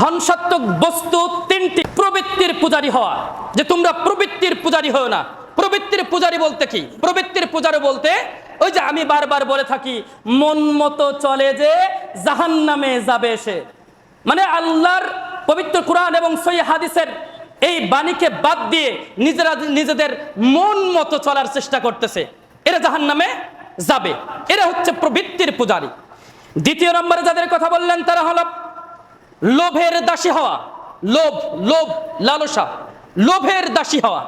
ধ্বংসাত্মক বস্তু তিনটি প্রবৃত্তির পূজারী হওয়া। যে তোমরা প্রবৃত্তির পূজারী হও না। প্রবৃত্তির পূজারী বলতে কি? প্রবৃত্তির পূজারী বলতে, ওই যে আমি বারবার বলে থাকি, মন মতো চলে যে জাহান নামে যাবে সে। মানে আল্লাহর পবিত্র কোরআন এবং সই হাদিসের এই বাণীকে বাদ দিয়ে নিজেরা নিজেদের মন মতো চলার চেষ্টা করতেছে। এরা জাহান নামে যাবে। এরা হচ্ছে প্রবৃত্তির পূজারী। দ্বিতীয় নম্বরে যাদের কথা বললেন, তারা হলো লোভের দাসী হওয়া, লোভ লোভ, লালসা, লোভের দাসী হওয়া।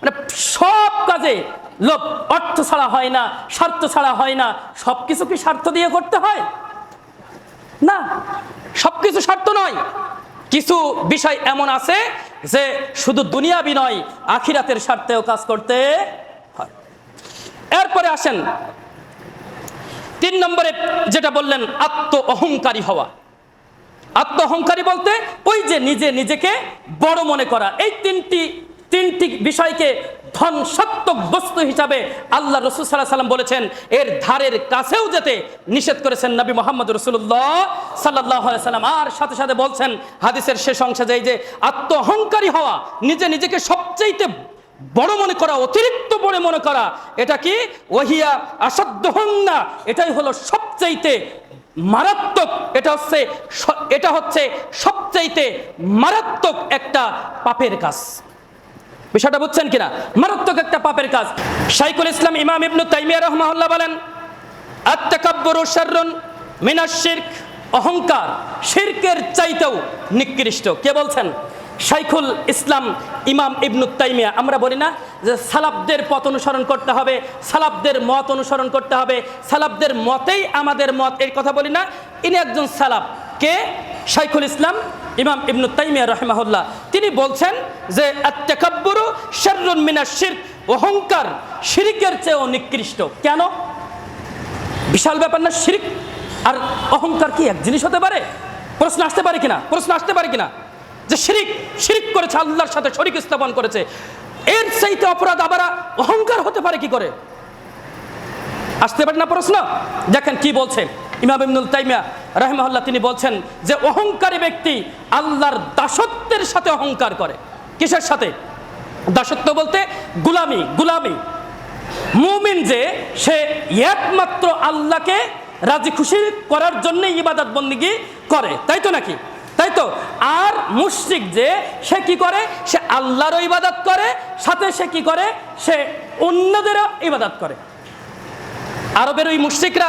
মানে সব কাজে লোভ, অর্থ ছাড়া হয় না, স্বার্থ ছাড়া হয় না। সব কিছু কি স্বার্থ দিয়ে করতে হয়? না সব কিছু স্বার্থ নয়। কিছু বিষয় এমন আছে যে শুধু দুনিয়াবি নয়, আখিরাতের স্বার্থেও কাজ করতে হয়। এরপরে আসেন, তিন নম্বরে যেটা বললেন আত্ম অহংকারী হওয়া। আত্ম অহংকারী বলতে ওই যে নিজে নিজেকে বড় মনে করা। এই তিনটি তিনটি বিষয়কে ধ্বংসাত্মক বস্তু হিসাবে আল্লাহ রসুল সাল্লাহ সাল্লাম বলেছেন, এর ধারের কাছেও যেতে নিষেধ করেছেন নবী মোহাম্মদ রসুল্লাহ সাল্লাহ সাল্লাম। আর সাথে সাথে বলছেন হাদিসের শেষ অংশে যে যে আত্ম অহংকারী হওয়া, নিজে নিজেকে সবচেয়ে বড় মনে করা, অতিরিক্ত বড় মনে করা, এটা কি? ওহিয়া আসাধ্য না এটাই হলো সবচাইতে মারাত্মক এটা হচ্ছে এটা হচ্ছে সবচাইতে মারাত্মক একটা পাপের কাজ। বিষয়টা বুঝছেন কিনা? মারাত্মক একটা পাপের কাজ। সাইকুল ইসলাম ইমাম ইবনু তাইমিয়া রহমাহুল্লাহ বলেন আত্মকাব্য শাররুন মিনাশ শিরক। অহংকার শিরকের চাইতেও নিকৃষ্ট। কে বলছেন? শাইখুল ইসলাম ইমাম ইবনু তাইমিয়া। আমরা বলি না যে সালাবদের পথ অনুসরণ করতে হবে সালাবদের মত অনুসরণ করতে হবে। সালাবদের মতেই আমাদের মত, এই কথা বলি না। ইনি একজন সালাব কে? শাইখুল ইসলাম ইমাম ইবনু তাইমিয়া, রহমাহুল্লাহ। তিনি বলছেন যে আত্মাকাব্বরু শাররুন মিনাশ শিরক, অহংকার শিরিকের চেয়েও নিকৃষ্ট। কেন? বিশাল ব্যাপার না, শিরিক আর অহংকার কি এক জিনিস হতে পারে? প্রশ্ন আসতে পারে কিনা? প্রশ্ন আসতে পারে কিনা? যে শিরিক শিরিক করেছে, আল্লাহর সাথে শরিক স্থাপন করেছে। এর চাইতে অপরাধ আবার অহংকার হতে পারে কি করে? আসতে পারে না প্রশ্ন? দেখেন কি বলছে ইমাম ইবনুল তাইমিয়া রাহমাহুল্লাহ তিনি বলছেন যে অহংকারী ব্যক্তি আল্লাহর দাসত্বের সাথে অহংকার করে। কিসের সাথে? দাসত্ব বলতে গুলামি গুলামি। মুমিন যে, সে একমাত্র আল্লাহকে রাজি খুশি করার জন্য ইবাদত বন্দিগি করে। তাই তো নাকি? তাই তো? আর মুশরিক যে, সে কি করে? সে আল্লাহরও ইবাদত করে, সাথে সে কি করে? সে অন্যদেরও ইবাদত করে। আরবের ওই মুশরিকরা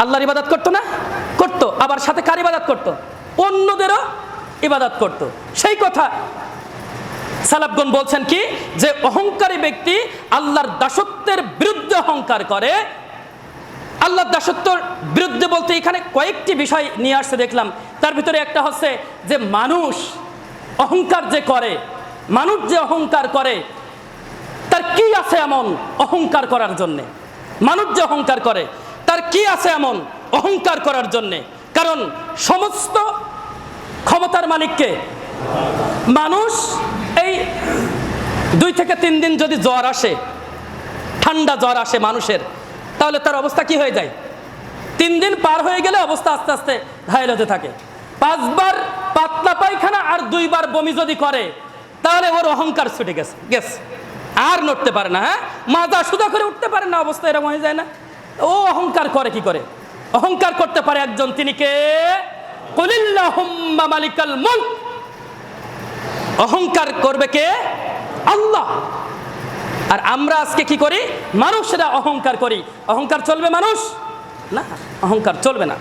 আল্লাহর ইবাদত করতো না? করতো। আবার সাথে কার ইবাদত করতো? অন্যদেরও ইবাদত করতো। সেই কথা সালাবগণ বলছেন কি? যে অহংকারী ব্যক্তি আল্লাহর দাসত্বের বিরুদ্ধে অহংকার করে আল্লাহর দাসত্বর বিরুদ্ধে বলতে এখানে কয়েকটি বিষয় নিয়ে আসছে, দেখলাম। তার ভিতরে একটা হচ্ছে যে মানুষ অহংকার যে করে, মানুষ যে অহংকার করে, তার কি আছে এমন অহংকার করার জন্যে? মানুষ যে অহংকার করে, তার কি আছে এমন অহংকার করার জন্যে? কারণ সমস্ত ক্ষমতার মালিককে মানুষ এই দুই থেকে তিন দিন যদি জ্বর আসে, ঠান্ডা জ্বর আসে মানুষের তাহলে তার অবস্থা কি হয়ে যায়? তিন দিন পার হয়ে গেলে অবস্থা আস্তে আস্তে ঘায়ল হতে থাকে। পাঁচবার পাতলা পায়খানা আর দুইবার বমি যদি করে, তাহলে ওর অহংকার ছুটে গেছে গেস আর নড়তে পারে না হ্যাঁ? মাজা সুদা করে উঠতে পারে না, অবস্থা এরকম হয়ে যায় না। ও অহংকার করে কি করে? অহংকার করতে পারে একজন, তিনি কে? মালিকাল মুলক। অহংকার করবে কে? আল্লাহ। আর আমরা আজকে কি করি? মানুষ সেটা অহংকার করি। অহংকার চলবে মানুষ? না, অহংকার চলবে না।